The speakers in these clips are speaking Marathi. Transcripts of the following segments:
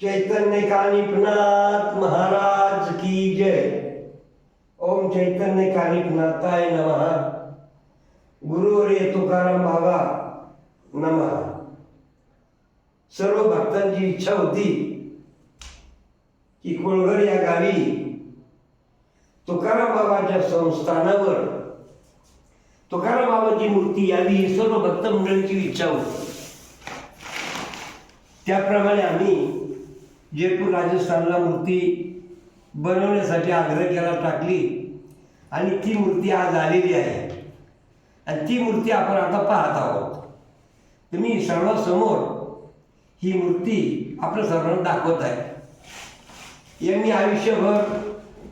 चैतन्य कानिपनाथ महाराज की जय। ओम चैतन्य कानिपनाथाय नमः। गुरुवर्य तुकाराम बाबा नमः। सर्व भक्तांची इच्छा होती की कोळघर या गावी तुकाराम बाबाच्या संस्थानावर तुकाराम बाबाची मूर्ती यावी ही सर्व भक्त मंडळींची इच्छा होती. त्याप्रमाणे आम्ही जयपूर राजस्थानला मूर्ती बनवण्यासाठी आग्रह केला टाकली. आणि ती मूर्ती आज आलेली आहे. आणि ती मूर्ती आपण आता पाहत आहोत. तुम्ही सर्वांसमोर ही मूर्ती आपल्या सर्वांना दाखवत आहे. यांनी आयुष्यभर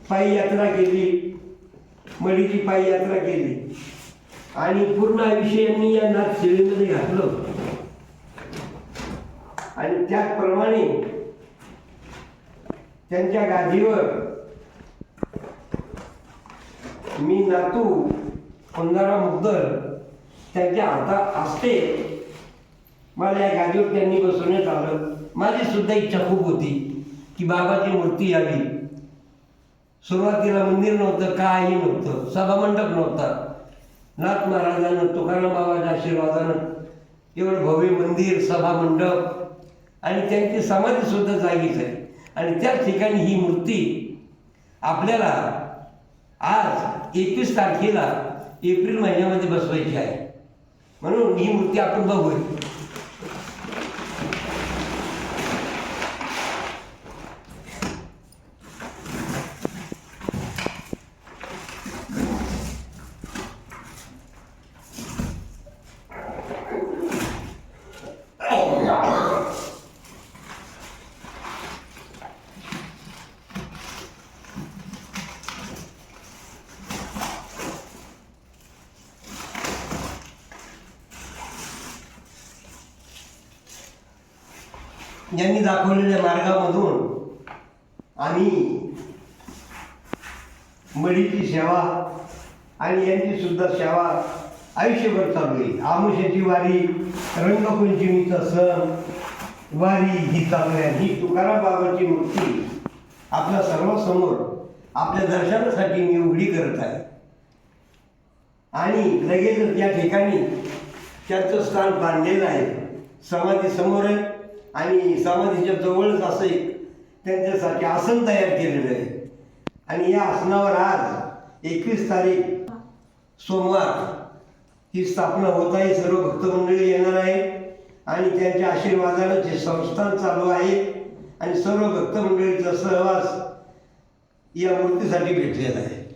पायी यात्रा केली मडीची पायी यात्रा केली. आणि पूर्ण आयुष्य यांनी या नाथ सेवेमध्ये घातलं. आणि त्याचप्रमाणे त्यांच्या गादीवर. मी नातू पंधरा मुद्दल त्यांच्या हातात असते. मला या गादीवर त्यांनी बसवण्यात आलं. माझी सुद्धा इच्छा खूप होती की बाबाची मूर्ती यावी. सुरुवातीला मंदिर नव्हतं काही नव्हतं सभामंडप नव्हता. नाथ महाराजानं तुकाराम बाबाच्या आशीर्वादानं एवढं भव्य मंदिर सभामंडप आणि त्यांची समाधी सुद्धा जागीच आहे. आणि त्याच ठिकाणी ही मूर्ती आपल्याला आज एकवीस तारखेला एप्रिल महिन्यामध्ये बसवायची आहे. म्हणून ही मूर्ती आपण बघूया. यांनी दाखवलेल्या मार्गामधून आम्ही मडीची सेवा आणि यांची सुद्धा सेवा आयुष्यभर चालू आहे. आमुष्याची वारी रंगपंचमीचा सण वारी ही चालू आहे. ही तुकाराम बाबाची मूर्ती आपल्या सर्वांसमोर आपल्या दर्शनासाठी मी उघडी करत आहे. आणि लगेचच या ठिकाणी त्याचं स्थान बांधलेलं आहे. समाधी समोर आहे. आणि समाधीच्या जवळच असं एक त्यांच्यासारखे आसन तयार केलेलं आहे. आणि या आसनावर आज एकवीस तारीख सोमवार ही स्थापना होत आहे. सर्व भक्तमंडळी येणार आहे आणि त्यांच्या आशीर्वादानं जे संस्थान चालू आहे आणि सर्व भक्तमंडळीचा सहवास या मूर्तीसाठी भेटलेला आहे.